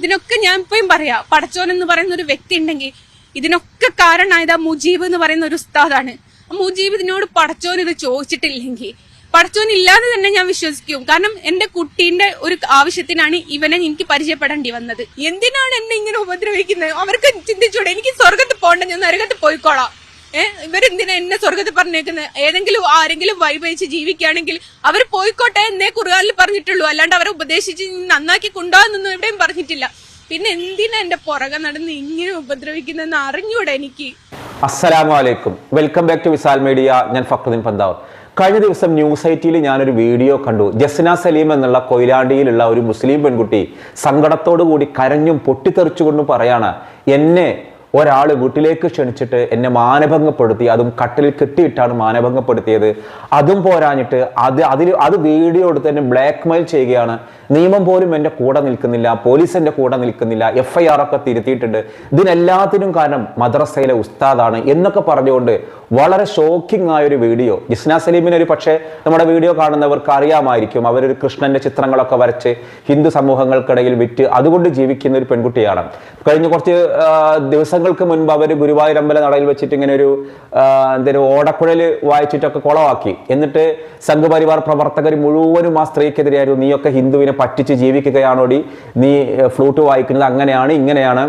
ഇതിനൊക്കെ ഞാൻ ഇപ്പോഴും പറയാ പടച്ചോൻ എന്ന് പറയുന്ന ഒരു വ്യക്തി ഉണ്ടെങ്കിൽ ഇതിനൊക്കെ കാരണമായത് ആ മുജീബ് എന്ന് പറയുന്ന ഒരു ഉസ്താദാണ്. ആ മുജീബ് ഇതിനോട് പടച്ചോൻ ഇത് ചോദിച്ചിട്ടില്ലെങ്കിൽ പടച്ചോൻ ഇല്ലാതെ തന്നെ ഞാൻ വിശ്വസിക്കും. കാരണം എന്റെ കുട്ടീന്റെ ഒരു ആവശ്യത്തിനാണ് ഇവനെ എനിക്ക് പരിചയപ്പെടേണ്ടി വന്നത്. എന്തിനാണ് എന്നെ ഇങ്ങനെ ഉപദ്രവിക്കുന്നത്? അവർക്ക് ചിന്തിച്ചൂടെ എനിക്ക് സ്വർഗത്ത് പോകണ്ട ഞാൻ നരകത്ത് പോയിക്കോളാം. ഇവരെന്തിനാ എന്നെ സ്വർഗത്തിൽ പറഞ്ഞേക്കുന്നത് ഏതെങ്കിലും ആരെങ്കിലും വൈബയിച്ച് ജീവിക്കുകയാണെങ്കിൽ അവർ പോയിക്കോട്ടെ എന്നേ കുറുകാലിൽ പറഞ്ഞിട്ടുള്ളൂ. അല്ലാണ്ട് അവരെ ഉപദേശിച്ച് നന്നാക്കി കൊണ്ടുപോകാന്നൊന്നും എവിടെയും പറഞ്ഞിട്ടില്ല. പിന്നെ എന്തിനാ എന്റെ പുറകെ നടന്ന് ഇങ്ങനെ ഉപദ്രവിക്കുന്നതെന്ന് അറിഞ്ഞൂടെ എനിക്ക്? അസ്സലാമു അലൈക്കും. Welcome back to Visal media. ഞാൻ ഫക്രുദ്ദീൻ പന്താവ് കഴിഞ്ഞ ദിവസം ന്യൂസ് ഐറ്റിയിൽ ഞാനൊരു വീഡിയോ കണ്ടു. ജസ്ന സലീം എന്നുള്ള കൊയിലാണ്ടിയിലുള്ള ഒരു മുസ്ലിം പെൺകുട്ടി സങ്കടത്തോടു കൂടി കരഞ്ഞും പൊട്ടിത്തെറിച്ചുകൊണ്ടും പറയാണ് എന്നെ ഒരാൾ വീട്ടിലേക്ക് ക്ഷണിച്ചിട്ട് എന്നെ മാനഭംഗപ്പെടുത്തി അതും കട്ടിൽ കെട്ടിയിട്ടാണ് മാനഭംഗപ്പെടുത്തിയത്. അതും പോരാഞ്ഞിട്ട് അത് അതിൽ അത് വീഡിയോ എടുത്ത് എന്നെ ബ്ലാക്ക് മെയിൽ ചെയ്യുകയാണ്. നിയമം പോലും എന്റെ കൂടെ നിൽക്കുന്നില്ല പോലീസ് എന്റെ കൂടെ നിൽക്കുന്നില്ല എഫ് ഐ ആർ ഒക്കെ തിരുത്തിയിട്ടുണ്ട്. ഇതിനെല്ലാത്തിനും കാരണം മദ്രസയിലെ ഉസ്താദാണ് എന്നൊക്കെ പറഞ്ഞുകൊണ്ട് വളരെ ഷോക്കിംഗ് ആയ ഒരു വീഡിയോ. ജിസ്ന സലീമിന് ഒരു പക്ഷേ നമ്മുടെ വീഡിയോ കാണുന്നവർക്ക് അറിയാമായിരിക്കും. അവരൊരു കൃഷ്ണന്റെ ചിത്രങ്ങളൊക്കെ വരച്ച് ഹിന്ദു സമൂഹങ്ങൾക്കിടയിൽ വിറ്റ് അതുകൊണ്ട് ജീവിക്കുന്ന ഒരു പെൺകുട്ടിയാണ്. കഴിഞ്ഞ കുറച്ച് ആ, ദിവസങ്ങൾക്ക് മുൻപ് അവർ ഗുരുവായൂരമ്പല നടയിൽ വെച്ചിട്ട് ഇങ്ങനെ ഒരു എന്തൊരു ഓടക്കുഴൽ വായിച്ചിട്ടൊക്കെ കുളവാക്കി. എന്നിട്ട് സംഘപരിവാർ പ്രവർത്തകർ മുഴുവനും ആ സ്ത്രീക്കെതിരെയായിരുന്നു. നീയൊക്കെ ഹിന്ദുവിനെ പറ്റിച്ച് ജീവിക്കുകയാണോടി? നീ ഫ്ലൂട്ട് വായിക്കുന്നത് അങ്ങനെയാണ് ഇങ്ങനെയാണ്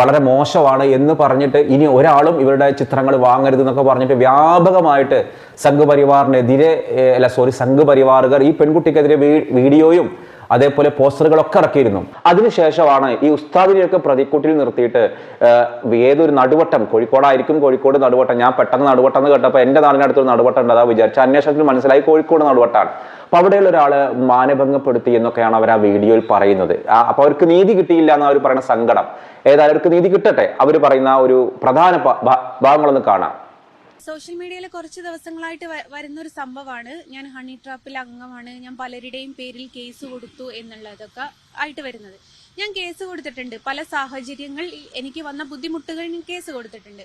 വളരെ മോശമാണ് എന്ന് പറഞ്ഞിട്ട് ഇനി ഒരാളും ഇവരുടെ ചിത്രങ്ങൾ വാങ്ങരുത് എന്നൊക്കെ പറഞ്ഞിട്ട് വ്യാപകമായിട്ട് സംഘപരിവാറിനെതിരെ അല്ല സോറി സംഘപരിവാറുകാർ ഈ പെൺകുട്ടിക്കെതിരെ വീഡിയോയും അതേപോലെ പോസ്റ്ററുകളൊക്കെ ഇറക്കിയിരുന്നു അതിനുശേഷമാണ് ഈ ഉസ്താദിനെയൊക്കെ പ്രതിക്കൂട്ടിൽ നിർത്തിയിട്ട് ഏതൊരു നടുവട്ടം കോഴിക്കോടായിരിക്കും കോഴിക്കോട് നടുവട്ടം ഞാൻ പെട്ടെന്ന് നടുവട്ടം എന്ന് കേട്ടപ്പോൾ എന്റെ നാടിനടുത്തൊരു നടുവട്ടം ഉണ്ട്. അതാ വിചാരിച്ച അന്വേഷണത്തിൽ മനസ്സിലായി കോഴിക്കോട് നടുവട്ടാണ്. അപ്പോൾ അവിടെയുള്ള ഒരാൾ മാനഭംഗപ്പെടുത്തി എന്നൊക്കെയാണ് അവർ ആ വീഡിയോയിൽ പറയുന്നത്. അപ്പോൾ അപ്പൊ അവർക്ക് നീതി കിട്ടിയില്ല എന്ന് അവർ പറയുന്ന സങ്കടം. ഏതായാലും അവർക്ക് നീതി കിട്ടട്ടെ. അവർ പറയുന്ന ഒരു പ്രധാന ഭാഗങ്ങളൊന്ന് കാണാം. സോഷ്യൽ മീഡിയയിൽ കുറച്ച് ദിവസങ്ങളായിട്ട് വരുന്ന ഒരു സംഭവമാണ്. ഞാൻ ഹണി ട്രാപ്പിൽ അംഗമാണ്. ഞാൻ പലരുടെയും പേരിൽ കേസ് കൊടുത്തു എന്നുള്ളതൊക്കെ ആയിട്ട് വരുന്നത്. ഞാൻ കേസ് കൊടുത്തിട്ടുണ്ട്. പല സാഹചര്യങ്ങൾ എനിക്ക് വന്ന ബുദ്ധിമുട്ടുകൾ കേസ് കൊടുത്തിട്ടുണ്ട്.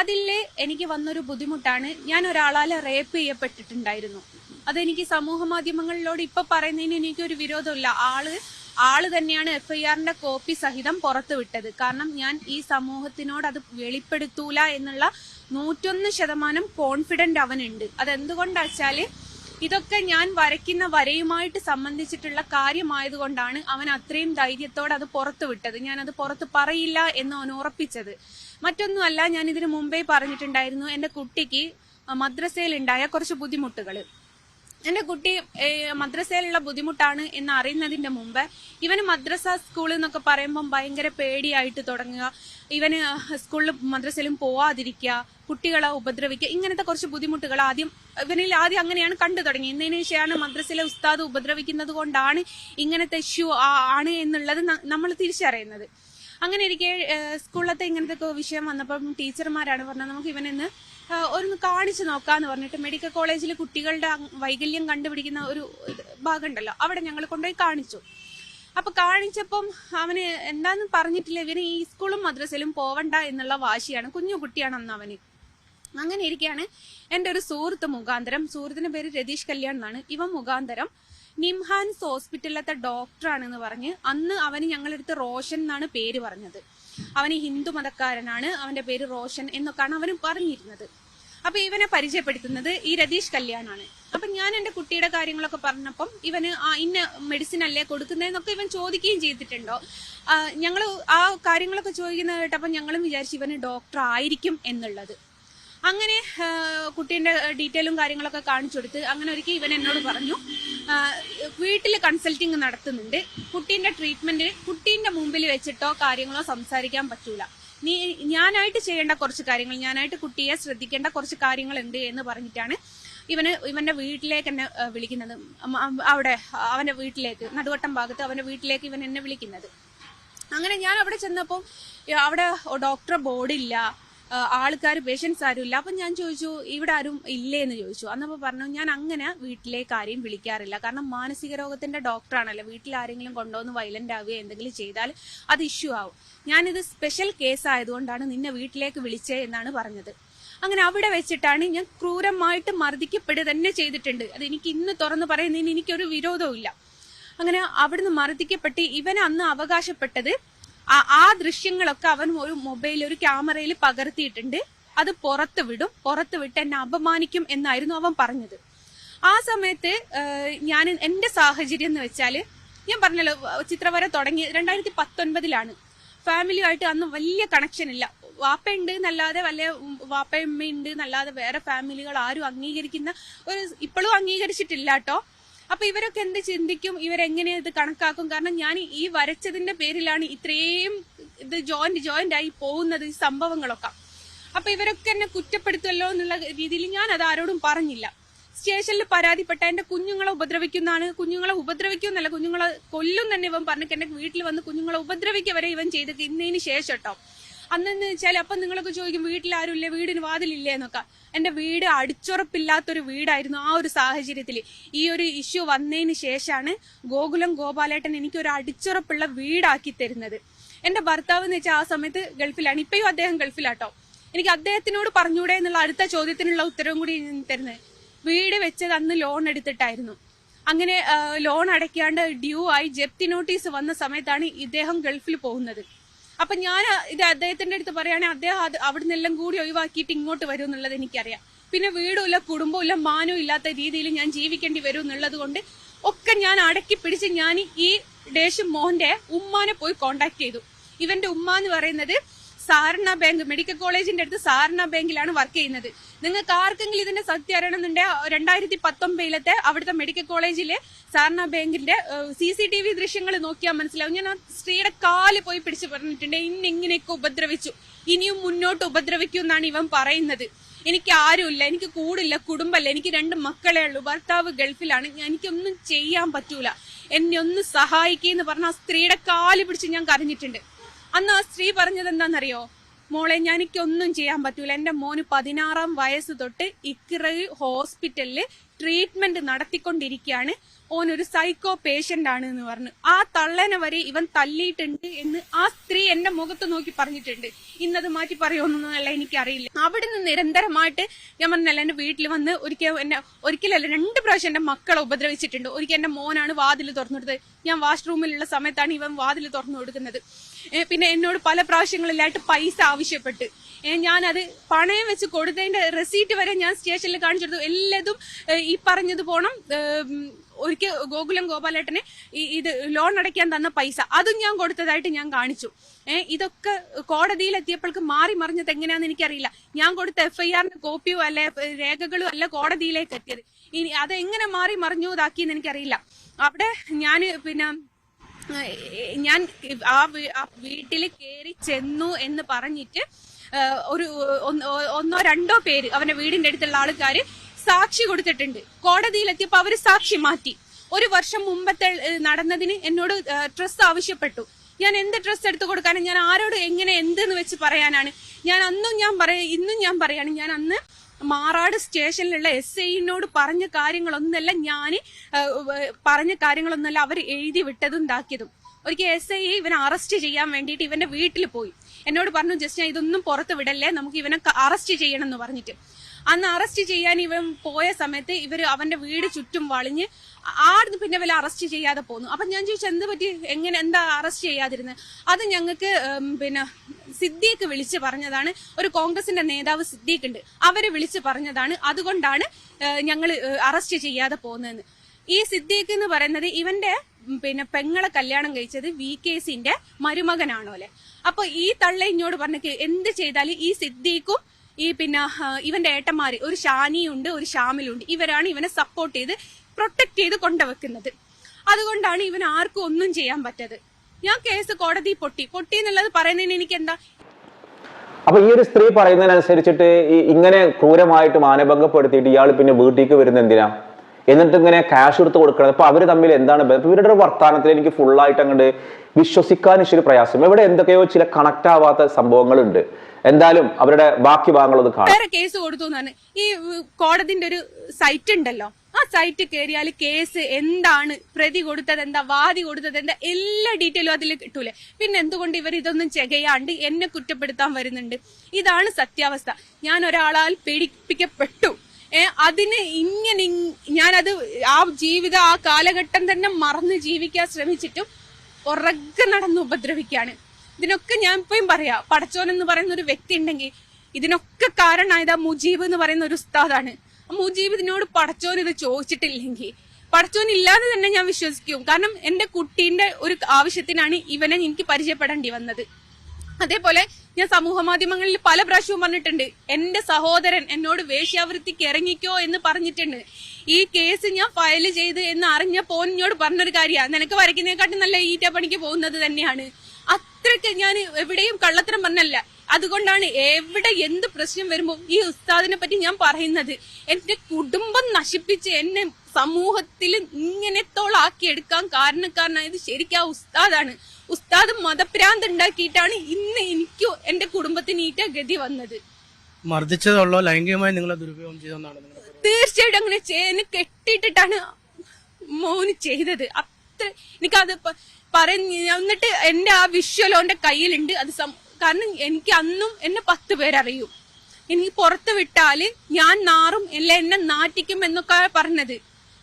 അതിൽ എനിക്ക് വന്നൊരു ബുദ്ധിമുട്ടാണ്. ഞാൻ ഒരാളാൽ റേപ്പ് ചെയ്യപ്പെട്ടിട്ടുണ്ടായിരുന്നു. അതെനിക്ക് സമൂഹ മാധ്യമങ്ങളിലോട് ഇപ്പൊ പറയുന്നതിന് എനിക്കൊരു വിരോധമില്ല ആൾ ആൾ തന്നെയാണ് എഫ്ഐആറിന്റെ കോപ്പി സഹിതം പുറത്തുവിട്ടത് കാരണം ഞാൻ ഈ സമൂഹത്തിനോട് അത് വെളിപ്പെടുത്തൂല എന്നുള്ള നൂറ്റൊന്ന് ശതമാനം കോൺഫിഡന്റ് അവനുണ്ട്. അതെന്തുകൊണ്ടാ വെച്ചാൽ ഇതൊക്കെ ഞാൻ വരയ്ക്കുന്ന വരയുമായിട്ട് സംബന്ധിച്ചിട്ടുള്ള കാര്യമായതുകൊണ്ടാണ് അവൻ അത്രയും ധൈര്യത്തോടെ അത് പുറത്തുവിട്ടത് ഞാൻ അത് പുറത്ത് പറയില്ല എന്ന് അവൻ ഉറപ്പിച്ചത്. മറ്റൊന്നുമല്ല ഞാൻ ഇതിനു മുമ്പേ പറഞ്ഞിട്ടുണ്ടായിരുന്നു എന്റെ കുട്ടിക്ക് മദ്രസയിൽ ഉണ്ടായ കുറച്ച് ബുദ്ധിമുട്ടുകൾ എന്റെ കുട്ടി മദ്രസയിലുള്ള ബുദ്ധിമുട്ടാണ് എന്ന് അറിയുന്നതിന്റെ മുമ്പ് ഇവന് മദ്രസ സ്കൂൾ എന്നൊക്കെ പറയുമ്പം ഭയങ്കര പേടിയായിട്ട് തുടങ്ങുക. ഇവന് സ്കൂളിലും മദ്രസയിലും പോവാതിരിക്കുക കുട്ടികളെ ഉപദ്രവിക്കുക ഇങ്ങനത്തെ കുറച്ച് ബുദ്ധിമുട്ടുകൾ ആദ്യം ഇവനിൽ ആദ്യം അങ്ങനെയാണ് കണ്ടു തുടങ്ങി. എന്നതിന് ശേഷമാണ് മദ്രസയിലെ ഉസ്താദ് ഉപദ്രവിക്കുന്നത് കൊണ്ടാണ് ഇങ്ങനത്തെ ഇഷ്യൂ ആണ് എന്നുള്ളത് നമ്മൾ തിരിച്ചറിയുന്നത്. അങ്ങനെ ഇരിക്കെ സ്കൂളിലത്തെ ഇങ്ങനത്തെ വിഷയം വന്നപ്പം ടീച്ചർമാരാണ് പറഞ്ഞത് നമുക്ക് ഇവനെന്ന് ഒന്ന് കാണിച്ചു നോക്കാന്ന് പറഞ്ഞിട്ട് മെഡിക്കൽ കോളേജിൽ കുട്ടികളുടെ വൈകല്യം കണ്ടുപിടിക്കുന്ന ഒരു ഭാഗമുണ്ടല്ലോ അവിടെ ഞങ്ങൾ കൊണ്ടുപോയി കാണിച്ചു. അപ്പൊ കാണിച്ചപ്പം അവന് എന്താന്ന് പറഞ്ഞിട്ടില്ല ഇവന് ഈ സ്കൂളും മദ്രസയിലും പോവണ്ട എന്നുള്ള വാശിയാണ് കുഞ്ഞു കുട്ടിയാണ് അന്ന് അവന്. അങ്ങനെ ഇരിക്കുകയാണ് എന്റെ ഒരു സുഹൃത്ത് മുഖാന്തരം. സുഹൃത്തിന്റെ പേര് രതീഷ് കല്യാൺ എന്നാണ്. ഇവൻ മുഖാന്തരം നിംഹാൻസ് ഹോസ്പിറ്റലിലത്തെ ഡോക്ടറാണെന്ന് പറഞ്ഞ് അന്ന് അവന് ഞങ്ങളെടുത്ത് റോഷൻ എന്നാണ് പേര് പറഞ്ഞത്. അവന് ഹിന്ദു മതക്കാരനാണ് അവന്റെ പേര് റോഷൻ എന്നൊക്കെയാണ് അവന് പറഞ്ഞിരുന്നത്. അപ്പൊ ഇവനെ പരിചയപ്പെടുത്തുന്നത് ഈ രതീഷ് കല്യാണാണ്. അപ്പൊ ഞാൻ എന്റെ കുട്ടിയുടെ കാര്യങ്ങളൊക്കെ പറഞ്ഞപ്പം ഇവന് ആ ഇന്ന മെഡിസിൻ അല്ലേ കൊടുക്കുന്നതെന്നൊക്കെ ഇവൻ ചോദിക്കുകയും ചെയ്തിട്ടുണ്ടോ? ഞങ്ങൾ ആ കാര്യങ്ങളൊക്കെ ചോദിക്കുന്നത് കേട്ടപ്പോൾ ഞങ്ങളും വിചാരിച്ചു ഇവന് ഡോക്ടർ ആയിരിക്കും എന്നുള്ളത്. അങ്ങനെ കുട്ടീന്റെ ഡീറ്റെയിലും കാര്യങ്ങളൊക്കെ കാണിച്ചു കൊടുത്ത് അങ്ങനെ ഒരിക്കൽ ഇവൻ എന്നോട് പറഞ്ഞു. വീട്ടിൽ കൺസൾട്ടിങ് നടത്തുന്നുണ്ട്. കുട്ടീന്റെ ട്രീറ്റ്മെന്റ് കുട്ടീന്റെ മുമ്പിൽ വെച്ചിട്ടോ കാര്യങ്ങളോ സംസാരിക്കാൻ പറ്റൂല. നീ ഞാനായിട്ട് ചെയ്യേണ്ട കുറച്ച് കാര്യങ്ങൾ ഞാനായിട്ട് കുട്ടിയെ ശ്രദ്ധിക്കേണ്ട കുറച്ച് കാര്യങ്ങൾ ഉണ്ട് എന്ന് പറഞ്ഞിട്ടാണ് ഇവന് ഇവന്റെ വീട്ടിലേക്ക് എന്നെ വിളിക്കുന്നത്. അവിടെ അവന്റെ വീട്ടിലേക്ക് നടുവട്ടം ഭാഗത്ത് അവന്റെ വീട്ടിലേക്ക് ഇവൻ എന്നെ വിളിക്കുന്നത്. അങ്ങനെ ഞാൻ അവിടെ ചെന്നപ്പോൾ അവിടെ ഡോക്ടറെ ബോർഡില്ല. ആൾക്കാർ പേഷ്യൻസ് ആരും ഇല്ല. അപ്പം ഞാൻ ചോദിച്ചു ഇവിടെ ആരും ഇല്ലേ എന്ന് ചോദിച്ചു. അന്നപ്പോൾ പറഞ്ഞു ഞാൻ അങ്ങനെ വീട്ടിലേക്ക് ആരെയും വിളിക്കാറില്ല. കാരണം മാനസിക രോഗത്തിന്റെ ഡോക്ടറാണല്ലോ വീട്ടിൽ ആരെങ്കിലും കൊണ്ടുവന്ന് വയലന്റ് ആവുകയോ എന്തെങ്കിലും ചെയ്താൽ അത് ഇഷ്യൂ ആവും. ഞാനിത് സ്പെഷ്യൽ കേസ് ആയതുകൊണ്ടാണ് നിന്നെ വീട്ടിലേക്ക് വിളിച്ചേ എന്നാണ് പറഞ്ഞത്. അങ്ങനെ അവിടെ വെച്ചിട്ടാണ് ഞാൻ ക്രൂരമായിട്ട് മർദ്ദിക്കപ്പെടുക തന്നെ ചെയ്തിട്ടുണ്ട്. അത് എനിക്ക് ഇന്ന് തുറന്ന് പറയുന്നതിന് എനിക്കൊരു വിരോധവും ഇല്ല അങ്ങനെ അവിടുന്ന് മർദ്ദിക്കപ്പെട്ട് ഇവൻ അന്ന് അവകാശപ്പെട്ടത് ആ- ദൃശ്യങ്ങളൊക്കെ അവൻ ഒരു മൊബൈൽ ഒരു ക്യാമറയിൽ പകർത്തിയിട്ടുണ്ട്. അത് പുറത്ത് വിടും. പുറത്ത് വിട്ട് എന്നെ അപമാനിക്കും എന്നായിരുന്നു അവൻ പറഞ്ഞത്. ആ സമയത്ത് ഞാൻ എന്റെ സാഹചര്യം എന്ന് വെച്ചാൽ ഞാൻ പറഞ്ഞല്ലോ ചിത്രവര തുടങ്ങി രണ്ടായിരത്തി പത്തൊൻപതിലാണ് ഫാമിലിയുമായിട്ട് അന്ന് വലിയ കണക്ഷൻ ഇല്ല. വാപ്പയുണ്ട് എന്നല്ലാതെ വല്ല വാപ്പയമ്മയുണ്ട് എന്നല്ലാതെ വേറെ ഫാമിലികൾ ആരും അംഗീകരിക്കുന്ന ഒരു ഇപ്പോഴും അംഗീകരിച്ചിട്ടില്ല കേട്ടോ. അപ്പൊ ഇവരൊക്കെ എന്ത് ചിന്തിക്കും? ഇവരെങ്ങനെ ഇത് കണക്കാക്കും? കാരണം ഞാൻ ഈ വരച്ചതിന്റെ പേരിലാണ് ഇത്രയും ഇത് ജോയിന്റ് ജോയിന്റ് ആയി പോകുന്നത് ഈ സംഭവങ്ങളൊക്കെ. അപ്പൊ ഇവരൊക്കെ എന്നെ കുറ്റപ്പെടുത്തുമല്ലോ എന്നുള്ള രീതിയിൽ ഞാൻ അത് ആരോടും പറഞ്ഞില്ല. സ്റ്റേഷനിൽ പരാതിപ്പെട്ട എന്റെ കുഞ്ഞുങ്ങളെ ഉപദ്രവിക്കുന്നതാണ്. കുഞ്ഞുങ്ങളെ ഉപദ്രവിക്കുന്നല്ല കുഞ്ഞുങ്ങളെ കൊല്ലും തന്നെ ഇവൻ പറഞ്ഞിട്ട് എന്റെ വീട്ടിൽ വന്ന് കുഞ്ഞുങ്ങളെ ഉപദ്രവിക്കുക വരെ ഇവൻ ചെയ്തിട്ട് ഇന്നതിന് ശേഷം കേട്ടോ അന്നെന്ന് വെച്ചാൽ അപ്പൊ നിങ്ങളൊക്കെ ചോദിക്കും വീട്ടിൽ ആരുമില്ലേ വീടിന് വാതിലില്ലേ? എന്നൊക്കെ. എന്റെ വീട് അടിച്ചുറപ്പില്ലാത്തൊരു വീടായിരുന്നു ആ ഒരു സാഹചര്യത്തിൽ ഈ ഒരു ഇഷ്യൂ വന്നതിന് ശേഷമാണ് ഗോകുലം ഗോപാലേട്ടൻ എനിക്ക് ഒരു അടിച്ചുറപ്പുള്ള വീടാക്കി തരുന്നത്. എന്റെ ഭർത്താവ് എന്ന് വെച്ചാൽ ആ സമയത്ത് ഗൾഫിലാണ്. ഇപ്പോഴും അദ്ദേഹം ഗൾഫിലാട്ടോ. എനിക്ക് അദ്ദേഹത്തിനോട് പറഞ്ഞൂടെ എന്നുള്ള അടുത്ത ചോദ്യത്തിനുള്ള ഉത്തരവും കൂടി തരുന്നത്. വീട് വെച്ചത് അന്ന് ലോൺ എടുത്തിട്ടായിരുന്നു. അങ്ങനെ ലോൺ അടയ്ക്കാണ്ട് ഡ്യൂ ആയി ജപ്തി നോട്ടീസ് വന്ന സമയത്താണ് ഇദ്ദേഹം ഗൾഫിൽ പോകുന്നത്. അപ്പൊ ഞാൻ ഇത് അദ്ദേഹത്തിന്റെ അടുത്ത് പറയുകയാണെങ്കിൽ അദ്ദേഹം അത് അവിടുന്ന് എല്ലാം കൂടി ഒഴിവാക്കിയിട്ട് ഇങ്ങോട്ട് വരും എന്നുള്ളത് എനിക്കറിയാം. പിന്നെ വീടുമില്ല കുടുംബമില്ല മാനവും ഇല്ലാത്ത രീതിയിൽ ഞാൻ ജീവിക്കേണ്ടി വരും എന്നുള്ളത് കൊണ്ട് ഒക്കെ ഞാൻ അടക്കി പിടിച്ച് ഞാൻ ഈ ഡേഷ് മോഹന്റെ ഉമ്മാനെ പോയി കോണ്ടാക്ട് ചെയ്തു. ഇവന്റെ ഉമ്മ എന്ന് പറയുന്നത് സാരണ ബാങ്ക് മെഡിക്കൽ കോളേജിന്റെ അടുത്ത് സാരണ ബാങ്കിലാണ് വർക്ക് ചെയ്യുന്നത്. നിങ്ങൾക്ക് ആർക്കെങ്കിലും ഇതിന്റെ സത്യം അറിയണമെന്നുണ്ടെങ്കിൽ രണ്ടായിരത്തി പത്തൊമ്പതിലത്തെ അവിടുത്തെ മെഡിക്കൽ കോളേജിലെ സാരണ ബാങ്കിന്റെ സി സി ടി വി ദൃശ്യങ്ങൾ നോക്കിയാൽ മനസ്സിലാവും. ഞാൻ ആ സ്ത്രീയുടെ കാൽ പോയി പിടിച്ച് പറഞ്ഞിട്ടുണ്ട്. ഇന്ന് ഇങ്ങനെയൊക്കെ ഉപദ്രവിച്ചു. ഇനിയും മുന്നോട്ട് ഉപദ്രവിക്കൂ എന്നാണ് ഇവൻ പറയുന്നത്. എനിക്ക് ആരുമില്ല എനിക്ക് കൂടില്ല കുടുംബമല്ല എനിക്ക് രണ്ട് മക്കളെ ഉള്ളൂ. ഭർത്താവ് ഗൾഫിലാണ്. എനിക്കൊന്നും ചെയ്യാൻ പറ്റൂല. എന്നെ ഒന്ന് സഹായിക്കെന്ന് പറഞ്ഞ ആ സ്ത്രീയുടെ കാൽ പിടിച്ച് ഞാൻ കരഞ്ഞിട്ടുണ്ട്. അന്ന് ആ സ്ത്രീ പറഞ്ഞത് എന്താണെന്നറിയോ മോളെ ഞാൻ എനിക്കൊന്നും ചെയ്യാൻ പറ്റൂല. എന്റെ മോന് പതിനാറാം വയസ്സ് തൊട്ട് ഇക്കിറ ഹോസ്പിറ്റലിൽ ട്രീറ്റ്മെന്റ് നടത്തിക്കൊണ്ടിരിക്കുകയാണ് ഓൻ ഒരു സൈക്കോ പേഷ്യന്റ് ആണ് എന്ന് പറഞ്ഞു. ആ തള്ളനെ വരെ ഇവൻ തല്ലിയിട്ടുണ്ട് എന്ന് ആ സ്ത്രീ എന്റെ മുഖത്ത് നോക്കി പറഞ്ഞിട്ടുണ്ട്. ഇന്നത് മാറ്റി പറയുമെന്നല്ല എനിക്കറിയില്ല. അവിടുന്ന് നിരന്തരമായിട്ട് ഞാൻ പറഞ്ഞല്ല എന്റെ വീട്ടിൽ വന്ന് ഒരിക്കൽ എന്നെ ഒരിക്കലല്ല രണ്ട് പ്രാവശ്യം എന്റെ മക്കളെ ഉപദ്രവിച്ചിട്ടുണ്ട്. ഒരിക്കൽ എന്റെ മോനാണ് വാതിൽ തുറന്നു കൊടുത്തത് ഞാൻ വാഷ്റൂമിലുള്ള സമയത്താണ് ഇവൻ വാതിൽ തുറന്നു കൊടുക്കുന്നത് പിന്നെ എന്നോട് പല പ്രാവശ്യങ്ങളിലായിട്ട് പൈസ ആവശ്യപ്പെട്ട്. ഞാനത് പണയം വെച്ച് കൊടുത്തതിന്റെ റെസീറ്റ് വരെ ഞാൻ സ്റ്റേഷനിൽ കാണിച്ചെടുത്തു. എല്ലാതും ഈ പറഞ്ഞത് പോണം. ഒരിക്കൽ ഗോകുലം ഗോപാലേട്ടനെ ഇത് ലോൺ അടയ്ക്കാൻ തന്ന പൈസ. അതും ഞാൻ കൊടുത്തതായിട്ട് ഞാൻ കാണിച്ചു. ഏഹ് ഇതൊക്കെ കോടതിയിൽ എത്തിയപ്പോൾക്ക് മാറി മറിഞ്ഞത് എങ്ങനെയാണെന്ന് എനിക്കറിയില്ല. ഞാൻ കൊടുത്ത എഫ്ഐആറിന്റെ കോപ്പിയോ അല്ല രേഖകളോ അല്ല കോടതിയിലേക്ക് എത്തിയത്. ഇനി അതെങ്ങനെ മാറി മറിഞ്ഞു ഇതാക്കിയെന്ന് എനിക്കറിയില്ല. അവിടെ ഞാൻ പിന്നെ ഞാൻ ആ വീട്ടിൽ കയറി ചെന്നു എന്ന് പറഞ്ഞിട്ട് ഒരു ഒന്നോ രണ്ടോ പേര് അവന്റെ വീടിന്റെ അടുത്തുള്ള ആൾക്കാർ സാക്ഷി കൊടുത്തിട്ടുണ്ട്. കോടതിയിലെത്തിയപ്പോ അവർ സാക്ഷി മാറ്റി. ഒരു വർഷം മുമ്പത്തെ നടന്നതിന് എന്നോട് ഡ്രസ്സ് ആവശ്യപ്പെട്ടു. ഞാൻ എന്ത് ഡ്രസ്സ് എടുത്തു കൊടുക്കാനും ഞാൻ ആരോട് എങ്ങനെ എന്തെന്ന് വെച്ച് പറയാനാണ്? ഞാൻ അന്നും ഞാൻ പറയാ ഇന്നും ഞാൻ പറയാണ് ഞാൻ അന്ന് മാറാട് സ്റ്റേഷനിലുള്ള എസ് ഐനോട് പറഞ്ഞ കാര്യങ്ങളൊന്നല്ല ഞാൻ പറഞ്ഞ കാര്യങ്ങളൊന്നല്ല അവർ എഴുതി വിട്ടതും ഇതാക്കിയതും. ഒരിക്കൽ എസ് ഐ ഇവനെ അറസ്റ്റ് ചെയ്യാൻ വേണ്ടിയിട്ട് ഇവന്റെ വീട്ടിൽ പോയി. എന്നോട് പറഞ്ഞു ജസ്റ്റ് ഞാൻ ഇതൊന്നും പുറത്ത് വിടല്ലേ? നമുക്ക് ഇവനെ അറസ്റ്റ് ചെയ്യണം എന്ന് പറഞ്ഞിട്ട്. അന്ന് അറസ്റ്റ് ചെയ്യാൻ ഇവൻ പോയ സമയത്ത് ഇവർ അവന്റെ വീട് ചുറ്റും വളഞ്ഞ് ആടുന്ന് പിന്നെ വല്ല അറസ്റ്റ് ചെയ്യാതെ പോന്നു. അപ്പൊ ഞാൻ ചോദിച്ചു എന്ത് പറ്റി? എങ്ങനെ എന്താ അറസ്റ്റ് ചെയ്യാതിരുന്നത് അത് ഞങ്ങൾക്ക് പിന്നെ സിദ്ദീഖ് വിളിച്ച് പറഞ്ഞതാണ്. ഒരു കോൺഗ്രസിന്റെ നേതാവ് സിദ്ദീഖ് ഉണ്ട് അവർ വിളിച്ച് പറഞ്ഞതാണ്. അതുകൊണ്ടാണ് ഞങ്ങൾ അറസ്റ്റ് ചെയ്യാതെ പോകുന്നതെന്ന് ഈ സിദ്ദീഖ് എന്ന് പറയുന്നത് ഇവന്റെ പിന്നെ പെങ്ങളെ കല്യാണം കഴിച്ചത് വി കെ സിന്റെ മരുമകനാണോ അല്ലെ അപ്പൊ ഈ തള്ള ഇഞ്ഞോട് പറഞ്ഞ എന്ത് ചെയ്താലും ഈ സിദ്ദീഖും ഈ പിന്നെ ഇവന്റെ ഏട്ടന്മാര് ഒരു ഷാനിയുണ്ട് ഒരു ഷാമിലുണ്ട് ഇവരാണ് ഇവനെ സപ്പോർട്ട് ചെയ്ത് പ്രൊട്ടക്ട് ചെയ്ത് കൊണ്ടുവെക്കുന്നത്. അതുകൊണ്ടാണ് ഇവൻ ആർക്കും ഒന്നും ചെയ്യാൻ പറ്റത് ഞാൻ കേസ് കോടതി പൊട്ടി. പൊട്ടി എന്നുള്ളത് പറയുന്നതിന് എനിക്ക് എന്താ അപ്പൊ ഈ ഒരു സ്ത്രീ പറയുന്നതിനനുസരിച്ചിട്ട് ഇങ്ങനെ ക്രൂരമായിട്ട് മാനഭംഗപ്പെടുത്തിയിട്ട് ഇയാൾ പിന്നെ വീട്ടിലേക്ക് വരുന്ന എന്തിനാ? എന്നിട്ട് ഇങ്ങനെ ക്യാഷ് എടുത്ത് കൊടുക്കണം. അപ്പൊ അവർ തമ്മിൽ എന്താണ്? ഇവരുടെ ഒരു വർത്താനത്തിൽ എനിക്ക് ഫുള്ളായിട്ട് അങ്ങോട്ട് വിശ്വസിക്കാൻ ഇച്ചിരി പ്രയാസം. ഇവിടെ എന്തൊക്കെയോ ചില കണക്ട് ആവാത്ത സംഭവങ്ങളുണ്ട്. എന്തായാലും അവരുടെ ബാക്കി ഭാഗങ്ങളൊന്ന് കാണാം. വേറെ കേസ് കൊടുത്തു ഈ കോടതിന്റെ ഒരു സൈറ്റ് ഉണ്ടല്ലോ. ആ സൈറ്റ് കയറിയാൽ കേസ് എന്താണ്? പ്രതി കൊടുത്തത് എന്താ? വാദി കൊടുത്തത് എന്താ? എല്ലാ ഡീറ്റെയിലും അതിൽ കിട്ടൂലേ. പിന്നെ എന്തുകൊണ്ട് ഇവർ ഇതൊന്നും ചെകയാണ്ട് എന്നെ കുറ്റപ്പെടുത്താൻ വരുന്നുണ്ട്? ഇതാണ് സത്യാവസ്ഥ. ഞാൻ ഒരാളാൽ പീഡിപ്പിക്കപ്പെട്ടു. അതിന് ഇങ്ങനെ ഇങ് ഞാനത് ആ ജീവിതം ആ കാലഘട്ടം തന്നെ മറന്ന് ജീവിക്കാൻ ശ്രമിച്ചിട്ടും ഉറക്കെ നടന്ന് ഉപദ്രവിക്കാണ് ഇതിനൊക്കെ ഞാൻ ഇപ്പോഴും പറയാ പടച്ചോൻ എന്ന് പറയുന്ന ഒരു വ്യക്തി ഉണ്ടെങ്കിൽ ഇതിനൊക്കെ കാരണമായത് ആ മുജീബ് എന്ന് പറയുന്ന ഒരു ഉസ്താദാണ്. ആ മുജീബ് ഇതിനോട് പടച്ചോൻ ഇത് ചോദിച്ചിട്ടില്ലെങ്കിൽ പടച്ചോൻ ഇല്ലാതെ തന്നെ ഞാൻ വിശ്വസിക്കും. കാരണം എന്റെ കുട്ടീന്റെ ഒരു ആവശ്യത്തിനാണ് ഇവനെ എനിക്ക് പരിചയപ്പെടേണ്ടി വന്നത്. അതേപോലെ ഞാൻ സമൂഹ മാധ്യമങ്ങളിൽ പല പ്രാവശ്യവും പറഞ്ഞിട്ടുണ്ട് എന്റെ സഹോദരൻ എന്നോട് വേശ്യാവൃത്തിക്ക് ഇറങ്ങിക്കോ എന്ന് പറഞ്ഞിട്ടുണ്ട്. ഈ കേസ് ഞാൻ ഫയൽ ചെയ്ത് എന്ന് അറിഞ്ഞപ്പോൾ എന്നോട് പറഞ്ഞൊരു കാര്യമാണ് നിനക്ക് വരയ്ക്കുന്നതിനെക്കാട്ടും നല്ല ഈറ്റ പണിക്ക് പോകുന്നത് തന്നെയാണ്. അത്രയ്ക്ക് ഞാൻ എവിടെയും കള്ളത്തരം പറഞ്ഞല്ല. അതുകൊണ്ടാണ് എവിടെ എന്ത് പ്രശ്നം വരുമ്പോൾ ഈ ഉസ്താദിനെ പറ്റി ഞാൻ പറയുന്നത്. എന്റെ കുടുംബം നശിപ്പിച്ച് എന്നെ സമൂഹത്തിൽ ഇങ്ങനത്തോളാക്കി എടുക്കാൻ കാരണക്കാരനായത് ശരിക്കും ആ ഉസ്താദാണ്. ഉസ്താദ് മതഭ്രാന്ത് ഉണ്ടാക്കിയിട്ടാണ് ഇന്ന് എനിക്ക് എന്റെ കുടുംബത്തിന് ഈറ്റ ഗതി വന്നത്. മർദ്ദിച്ചതുള്ളോ? ലൈംഗികമായി നിങ്ങളെ ദുരുപയോഗം ചെയ്തെന്നാണ്. തീർച്ചയായിട്ടും അങ്ങനെ കെട്ടിയിട്ടിട്ടാണ് മോന് ചെയ്തത്. അത്ര എനിക്കത് പറഞ്ഞ് എന്നിട്ട് എന്റെ ആ വിഷ്വലോ എന്റെ കയ്യിലുണ്ട്. അത് കാരണം എനിക്ക് അന്നും എന്നെ പത്ത് പേരറിയും. എനിക്ക് പുറത്ത് വിട്ടാൽ ഞാൻ നാറും അല്ല എന്നെ നാറ്റിക്കും എന്നൊക്കെ പറഞ്ഞത്.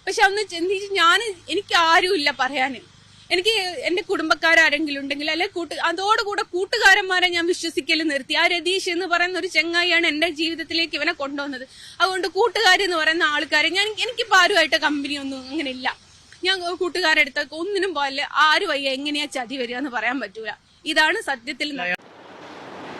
പക്ഷെ അന്ന് ചിന്തിച്ച് ഞാൻ എനിക്ക് ആരുമില്ല പറയാന്. എനിക്ക് എന്റെ കുടുംബക്കാരെങ്കിലും ഉണ്ടെങ്കിൽ അല്ലെ കൂട്ട് അതോടുകൂടെ കൂട്ടുകാരന്മാരെ ഞാൻ വിശ്വസിക്കൽ നിർത്തി. ആ രതീഷ് എന്ന് പറയുന്ന ഒരു ചെങ്ങായിയാണ് എന്റെ ജീവിതത്തിലേക്ക് ഇവനെ കൊണ്ടുവന്നത്. അതുകൊണ്ട് കൂട്ടുകാരെന്ന് പറയുന്ന ആൾക്കാരെ ഞാൻ എനിക്കിപ്പോ ആരുമായിട്ട് കമ്പനി ഒന്നും അങ്ങനെ ഇല്ല. ഞാൻ കൂട്ടുകാരെ അടുത്തൊക്കെ ഒന്നിനും പോലെ ആര് വയ്യ? എങ്ങനെയാ ചതി വരിക എന്ന് പറയാൻ പറ്റൂല. ഇതാണ് സത്യത്തിൽ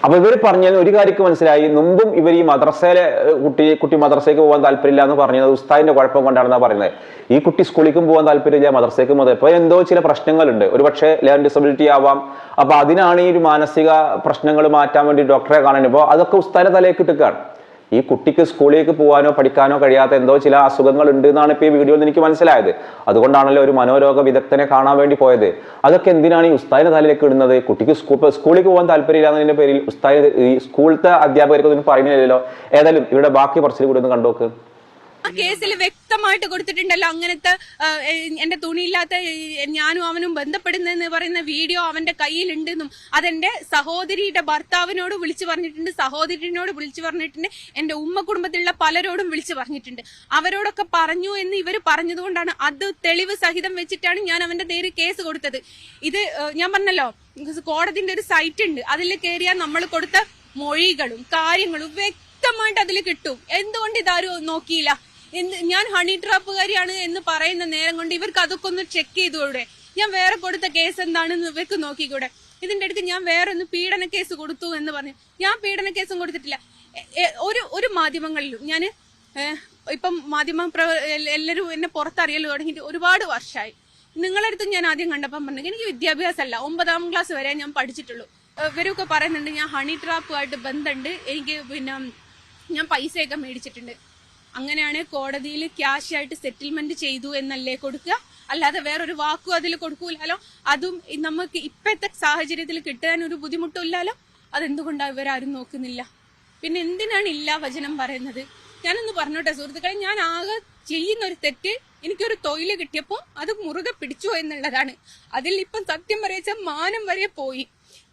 അപ്പൊ ഇവർ പറഞ്ഞത് ഒരു കാര്യക്ക് മനസ്സിലായി. മുമ്പും ഇവർ ഈ മദ്രസയിലെ കുട്ടി കുട്ടി മദ്രസയ്ക്ക് പോകാൻ താല്പര്യമില്ല എന്ന് പറഞ്ഞത് ഉസ്താദിന്റെ കുഴപ്പം കൊണ്ടാണെന്നാ പറയുന്നത്. ഈ കുട്ടി സ്കൂളിലേക്കും പോകാൻ താല്പര്യമില്ല മദ്രസയ്ക്കും പോകാൻ ഇപ്പൊ എന്തോ ചില പ്രശ്നങ്ങളുണ്ട്. ഒരു പക്ഷേ ലേൺ ഡിസബിലിറ്റി ആവാം. അപ്പൊ അതിനാണ് ഈ ഒരു മാനസിക പ്രശ്നങ്ങൾ മാറ്റാൻ വേണ്ടി ഡോക്ടറെ കാണാൻ ഇപ്പോൾ അതൊക്കെ ഉസ്താദിന്റെ തലയിൽ ഇട്ടുകയാണ് ഈ കുട്ടിക്ക് സ്കൂളിലേക്ക് പോകാനോ പഠിക്കാനോ കഴിയാത്ത എന്തോ ചില അസുഖങ്ങൾ ഉണ്ട് എന്നാണ് ഇപ്പോൾ ഈ വീഡിയോയിൽ എനിക്ക് മനസ്സിലായത്. അതുകൊണ്ടാണല്ലോ ഒരു മനോരോഗ വിദഗ്ധനെ കാണാൻ വേണ്ടി പോയത്. അതൊക്കെ എന്തിനാണ് ഈ ഉസ്താദിന്റെ തലയിലേക്ക് ഇടുന്നത്? കുട്ടിക്ക് സ്കൂൾ സ്കൂളിൽ പോകാൻ താല്പര്യമില്ല എന്നതിന്റെ പേരിൽ ഉസ്താദ് ഈ സ്കൂളത്തെ അധ്യാപകർക്ക് ഒന്നും പറയുന്നില്ലല്ലോ. ഏതായാലും ഇവിടെ ബാക്കി പറച്ചിൽ കൂടി ഒന്ന് കണ്ടോക്ക്. ആ കേസിൽ വ്യക്തമായിട്ട് കൊടുത്തിട്ടുണ്ടല്ലോ അങ്ങനത്തെ എന്റെ തുണിയില്ലാത്ത ഞാനും അവനും ബന്ധപ്പെടുന്നെന്ന് പറയുന്ന വീഡിയോ അവന്റെ കയ്യിലുണ്ടെന്നും അതെന്റെ സഹോദരിയുടെ ഭർത്താവിനോട് വിളിച്ചു പറഞ്ഞിട്ടുണ്ട് സഹോദരിനോട് വിളിച്ചു പറഞ്ഞിട്ടുണ്ട് എന്റെ ഉമ്മ കുടുംബത്തിലുള്ള പലരോടും വിളിച്ചു പറഞ്ഞിട്ടുണ്ട്. അവരോടൊക്കെ പറഞ്ഞു എന്ന് ഇവർ പറഞ്ഞതുകൊണ്ടാണ് അത് തെളിവ് സഹിതം വെച്ചിട്ടാണ് ഞാൻ അവന്റെ നേരെ കേസ് കൊടുത്തത്. ഇത് ഞാൻ പറഞ്ഞല്ലോ കോടതിന്റെ ഒരു സൈറ്റ് ഉണ്ട് അതിൽ കയറിയാൽ നമ്മൾ കൊടുത്ത മൊഴികളും കാര്യങ്ങളും വ്യക്തമായിട്ട് അതിൽ കിട്ടും. എന്തുകൊണ്ട് ഇതാരും നോക്കിയില്ല? ഞാൻ ഹണി ട്രാപ്പുകാരിയാണ് എന്ന് പറയുന്ന നേരം കൊണ്ട് ഇവർക്ക് അതൊക്കെ ഒന്ന് ചെക്ക് ചെയ്തുകൂടെ? ഞാൻ വേറെ കൊടുത്ത കേസ് എന്താണെന്ന് ഇവർക്ക് നോക്കിക്കൂടെ? ഇതിന്റെ അടുത്ത് ഞാൻ വേറെ ഒന്ന് പീഡന കേസ് കൊടുത്തു എന്ന് പറഞ്ഞു. ഞാൻ പീഡന കേസും കൊടുത്തിട്ടില്ല. ഒരു ഒരു മാധ്യമങ്ങളിലും ഞാൻ ഇപ്പം മാധ്യമ എല്ലാവരും എന്നെ പുറത്തറിയൽ തുടങ്ങിയിട്ട് ഒരുപാട് വർഷമായി നിങ്ങളടുത്ത് ഞാൻ ആദ്യം കണ്ടപ്പം പറഞ്ഞു എനിക്ക് വിദ്യാഭ്യാസമല്ല. ഒമ്പതാം ക്ലാസ് വരെ ഞാൻ പഠിച്ചിട്ടുള്ളൂ. ഇവരൊക്കെ പറയുന്നുണ്ട് ഞാൻ ഹണി ട്രാപ്പുമായിട്ട് ബന്ധമുണ്ട് എനിക്ക് പിന്നെ ഞാൻ പൈസയൊക്കെ മേടിച്ചിട്ടുണ്ട്. അങ്ങനെയാണ് കോടതിയിൽ ക്യാഷ് ആയിട്ട് സെറ്റിൽമെന്റ് ചെയ്തു എന്നല്ലേ കൊടുക്കുക? അല്ലാതെ വേറൊരു വാക്കും അതിൽ കൊടുക്കൂലല്ലോ അതും നമുക്ക് ഇപ്പോഴത്തെ സാഹചര്യത്തിൽ കിട്ടാൻ ഒരു ബുദ്ധിമുട്ടില്ലല്ലോ അതെന്തുകൊണ്ടാണ് ഇവരാരും നോക്കുന്നില്ല? പിന്നെ എന്തിനാണ് ഇല്ല വചനം പറയുന്നത്? ഞാനൊന്ന് പറഞ്ഞോട്ടെ സുഹൃത്തുക്കളെ ഞാൻ ആകെ ചെയ്യുന്ന ഒരു തെറ്റ് എനിക്കൊരു തൊഴിൽ കിട്ടിയപ്പോൾ അത് മുറുകെ പിടിച്ചു എന്നുള്ളതാണ്. അതിൽ ഇപ്പം സത്യം പറയച്ച മാനം വരെ പോയി.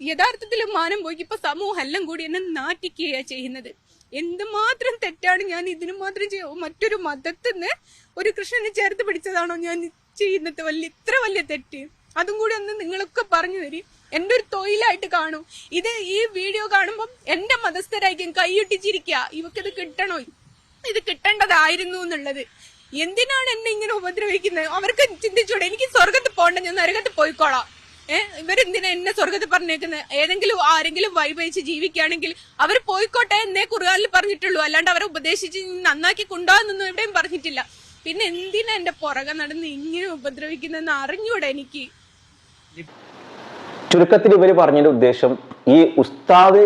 യഥാർത്ഥത്തിൽ മാനം പോയി ഇപ്പൊ സമൂഹം എല്ലാം കൂടി എന്നെ നാട്ടിക്കുകയാണ് ചെയ്യുന്നത്. എന്തുമാത്രം തെറ്റാണ് ഞാൻ ഇതിനു മാത്രം ചെയ്യ മറ്റൊരു മതത്തിന്ന് ഒരു കൃഷ്ണനെ ചേർത്ത് പിടിച്ചതാണോ ഞാൻ ചെയ്യുന്നത്? വലിയ ഇത്ര വലിയ തെറ്റ്. അതും കൂടി ഒന്ന് നിങ്ങളൊക്കെ പറഞ്ഞു തരും. എന്റെ ഒരു തൊഴിലായിട്ട് കാണും. ഇത് ഈ വീഡിയോ കാണുമ്പോൾ എന്റെ മതസ്ഥരായിരിക്കും കൈയൊട്ടിച്ചിരിക്കുക ഇവക്കിത് കിട്ടണോ? ഇത് കിട്ടേണ്ടതായിരുന്നു എന്നുള്ളത്. എന്തിനാണ് എന്നെ ഇങ്ങനെ ഉപദ്രവിക്കുന്നത്? അവർക്ക് ചിന്തിച്ചൂടെ. എനിക്ക് സ്വർഗത്ത് പോകണ്ട. ഞാൻ നരകത്ത് പോയിക്കോളാം. ഇവരെന്തിനാ എന്നെ സ്വർഗത്തിൽ പറഞ്ഞേക്കുന്നത് ഏതെങ്കിലും ആരെങ്കിലും വൈബയിച്ച് ജീവിക്കുകയാണെങ്കിൽ അവർ പോയിക്കോട്ടെ എന്നെ കുറുകാലിൽ പറഞ്ഞിട്ടുള്ളൂ. അല്ലാണ്ട് അവരെ ഉപദേശിച്ച് നന്നാക്കി കൊണ്ടുപോകാന്നൊന്നും എവിടെയും പറഞ്ഞിട്ടില്ല. പിന്നെ എന്തിനാ എന്റെ പുറകെ നടന്ന് ഇങ്ങനെ ഉപദ്രവിക്കുന്നതെന്ന് അറിഞ്ഞൂടെ എനിക്ക്? ചുരുക്കത്തിൽ ഇവർ പറഞ്ഞതിന്റെ ഉദ്ദേശം ഈ ഉസ്താദ്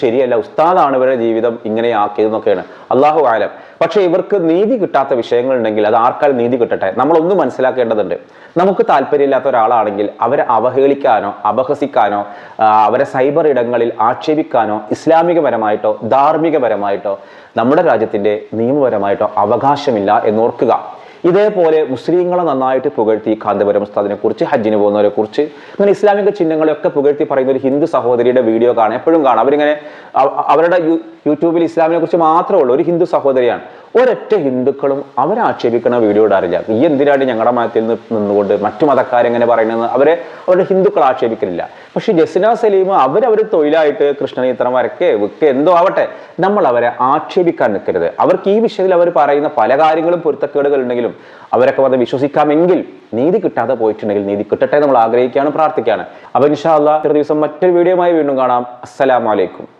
ശരിയല്ല ഉസ്താദാണ് ഇവരുടെ ജീവിതം ഇങ്ങനെ ആക്കിയതെന്നൊക്കെയാണ് അള്ളാഹു ആലം പക്ഷെ ഇവർക്ക് നീതി കിട്ടാത്ത വിഷയങ്ങൾ ഉണ്ടെങ്കിൽ അത് ആർക്കാൽ നീതി കിട്ടട്ടെ? നമ്മളൊന്നും മനസ്സിലാക്കേണ്ടതുണ്ട്. നമുക്ക് താല്പര്യമില്ലാത്ത ഒരാളാണെങ്കിൽ അവരെ അവഹേളിക്കാനോ അപഹസിക്കാനോ അവരെ സൈബർ ഇടങ്ങളിൽ ആക്ഷേപിക്കാനോ ഇസ്ലാമികപരമായിട്ടോ ധാർമ്മികപരമായിട്ടോ നമ്മുടെ രാജ്യത്തിന്റെ നിയമപരമായിട്ടോ അവകാശമില്ല എന്നോർക്കുക. ഇതേപോലെ മുസ്ലിങ്ങളെ നന്നായിട്ട് പുകഴ്ത്തി കാന്തപുരം ഉസ്താദിനെ കുറിച്ച് ഹജ്ജിന് പോകുന്നവരെ കുറിച്ച് അങ്ങനെ ഇസ്ലാമിക ചിഹ്നങ്ങളെയൊക്കെ പുകഴ്ത്തി പറയുന്ന ഒരു ഹിന്ദു സഹോദരിയുടെ വീഡിയോ കാണാം. എപ്പോഴും കാണാം. അവരിങ്ങനെ അവരുടെ യൂട്യൂബിൽ ഇസ്ലാമിനെ കുറിച്ച് മാത്രമേ ഉള്ളൂ. ഒരു ഹിന്ദു സഹോദരിയാണ്. ഒരൊറ്റ ഹിന്ദുക്കളും അവരെ ആക്ഷേപിക്കണ വീഡിയോ ഇടാറില്ല. ഈ എന്തിനാണ് ഞങ്ങളുടെ മതത്തിൽ നിന്ന് നിന്നുകൊണ്ട് മറ്റു മതക്കാരെങ്ങനെ പറയുന്നത് അവരെ അവരുടെ ഹിന്ദുക്കൾ ആക്ഷേപിക്കുന്നില്ല പക്ഷെ ജസ്ന സലീം അവരവർ തൊഴിലായിട്ട് കൃഷ്ണൻ ഇത്തരം വരക്കെ വിക്കെ എന്തോ ആവട്ടെ നമ്മൾ അവരെ ആക്ഷേപിക്കാൻ നിൽക്കരുത് അവർക്ക് ഈ വിഷയത്തിൽ അവർ പറയുന്ന പല കാര്യങ്ങളും പൊരുത്തക്കേടുകൾ ഉണ്ടെങ്കിലും അവരൊക്കെ വന്ന് വിശ്വസിക്കാമെങ്കിൽ നീതി കിട്ടാതെ പോയിട്ടുണ്ടെങ്കിൽ നീതി കിട്ടട്ടെ നമ്മൾ ആഗ്രഹിക്കുകയാണ് പ്രാർത്ഥിക്കുകയാണ്. അപ്പൊ ഇൻഷാ അല്ലാ ദിവസം മറ്റൊരു വീഡിയോയുമായി വീണ്ടും കാണാം. അസ്സലാമലൈക്കും